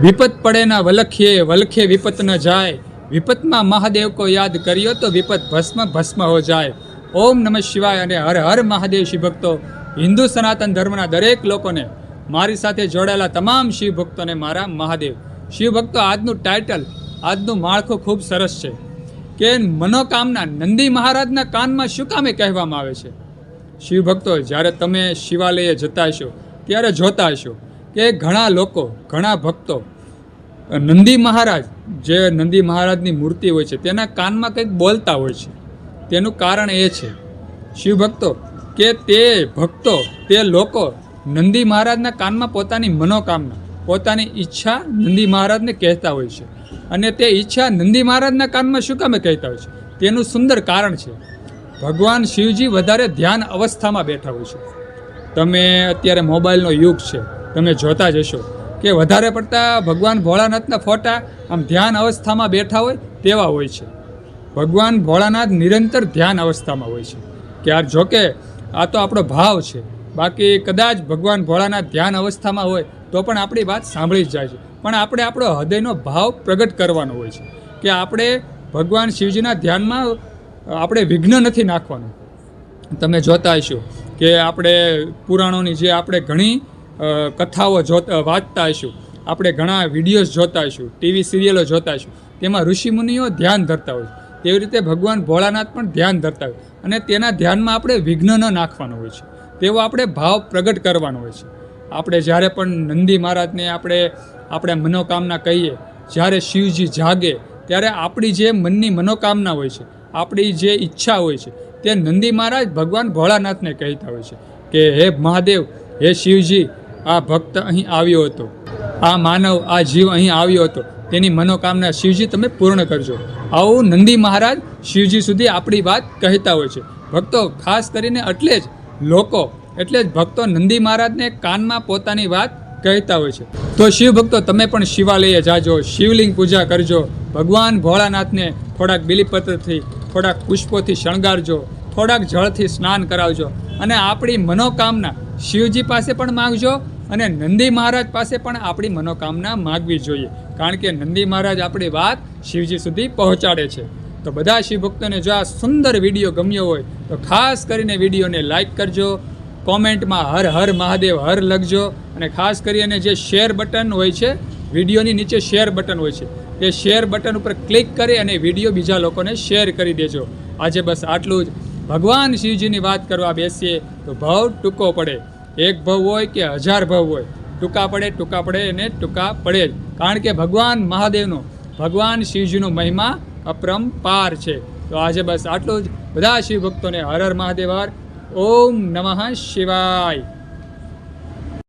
વિપત પડે ના વલખીએ, વલખે વિપત ન જાય. વિપતમાં મહાદેવ કો યાદ કર્યો તો વિપત ભસ્મ ભસ્મ હો જાય. ઓમ નમઃ શિવાય અને હર હર મહાદેવ શિવ ભક્તો, હિન્દુ સનાતન ધર્મના દરેક લોકોને મારી સાથે જોડાયેલા તમામ શિવ ભક્તોને મારા મહાદેવ. શિવ ભક્તો, આજનું ટાઇટલ, આજનું માળખું ખૂબ સરસ છે. કે મનોકામના નંદી મહારાજના કાનમાં શું કામે કહેવામાં આવે છે? શિવ ભક્તો, જ્યારે તમે શિવાલયે જતા હશો, ત્યારે જોતા હશો કે ઘણા લોકો, ઘણા ભક્તો નંદી મહારાજ, જે નંદી મહારાજની મૂર્તિ હોય છે, તેના કાનમાં કંઈક બોલતા હોય છે. તેનું કારણ એ છે શિવ ભક્તો કે તે ભક્તો, તે લોકો નંદી મહારાજના કાનમાં પોતાની મનોકામના, પોતાની ઈચ્છા નંદી મહારાજને કહેતા હોય છે. અને તે ઈચ્છા નંદી મહારાજના કાનમાં શું કામે કહેતા હોય છે? તેનું સુંદર કારણ છે, ભગવાન શિવજી વધારે ધ્યાન અવસ્થામાં બેઠા હોય છે. તમે અત્યારે મોબાઈલનો યુગ છે, તમે જોતા જ હશો. કે વધારે પડતા ભગવાન ભોળાનાથના ફોટા આમ ધ્યાન અવસ્થામાં બેઠા હોય તેવા હોય છે. ભગવાન ભોળાનાથ નિરંતર ધ્યાન અવસ્થામાં હોય છે. કે આ જોકે આ તો આપણો ભાવ છે. બાકી કદાચ ભગવાન ભોળાનાથ ધ્યાન અવસ્થામાં હોય તો પણ આપણી વાત સાંભળી જ જાય છે. પણ આપણે આપણો હૃદયનો ભાવ પ્રગટ કરવાનો હોય છે. કે આપણે ભગવાન શિવજીના ધ્યાનમાં આપણે વિઘ્ન નથી નાખવાનું. તમે જોતા હશો કે આપણે પુરાણોની જે આપણે ઘણી કથાઓ જોતા વાંચતા હશું આપણે ઘણા વિડીયોઝ જોતા હશું ટીવી સિરિયલો જોતા હશું તેમાં ઋષિમુનિઓ ધ્યાન ધરતા હોય છે. તેવી રીતે ભગવાન ભોળાનાથ પણ ધ્યાન ધરતા હોય અને તેના ધ્યાનમાં આપણે વિઘ્ન ન નાખવાનું હોય છે. તેવો આપણે ભાવ પ્રગટ કરવાનો હોય છે. આપણે જ્યારે પણ નંદી મહારાજને આપણે આપણે મનોકામના કહીએ, જ્યારે શિવજી જાગે, ત્યારે આપણી જે મનની મનોકામના હોય છે, આપણી જે ઈચ્છા હોય છે, તે નંદી મહારાજ ભગવાન ભોળાનાથને કહેતા હોય છે કે, હે મહાદેવ, હે શિવજી આ ભક્ત અહીં આવ્યો હતો. આ માનવ, આ જીવ અહીં આવ્યો હતો. તેની મનોકામના શિવજી તમે પૂર્ણ કરજો. આવું નંદી મહારાજ શિવજી સુધી આપણી વાત કહેતા હોય છે. ભક્તો ખાસ કરીને એટલે જ લોકો, એટલે જ ભક્તો નંદી મહારાજને કાનમાં પોતાની વાત કહેતા હોય છે. તો શિવ ભક્તો, તમે પણ શિવાલયે જાજો, શિવલિંગ પૂજા કરજો. ભગવાન ભોળાનાથને થોડાક બિલીપત્રથી, થોડાક પુષ્પોથી શણગારજો, થોડાક જળથી સ્નાન કરાવજો. અને આપણી મનોકામના શિવજી પાસે પણ માગજો અને નંદી મહારાજ પાસે પણ આપણી મનોકામના માગવી જોઈએ. કારણ કે નંદી મહારાજ આપણી વાત શિવજી સુધી પહોંચાડે છે. તો બધા શિવ ભક્તોને જો આ સુંદર વીડિયો ગમ્યો હોય, તો ખાસ કરીને વિડીયોને લાઇક કરજો, કોમેન્ટમાં હર હર મહાદેવ હર લખજો અને ખાસ કરીને જે શેર બટન હોય છે, વિડીયોની નીચે શેર બટન હોય છે એ શેર બટન ઉપર ક્લિક કરી અને વીડિયો બીજા લોકોને શેર કરી દેજો. આજે બસ આટલું જ. ભગવાન શિવજીની વાત કરવા બેસીએ તો ભાવ ટૂંકો પડે. એક ભાવ હોય કે હજાર ભાવ હોય. ટૂંકા પડે ટૂંકા પડે અને ટૂંકા પડે જ. કારણ કે ભગવાન મહાદેવનો, ભગવાન શિવજીનો મહિમા અપરંપાર છે. તો આજે બસ આટલું જ. બધા શિવ ભક્તોને હર હર મહાદેવ હર. ઓમ નમઃ શિવાય.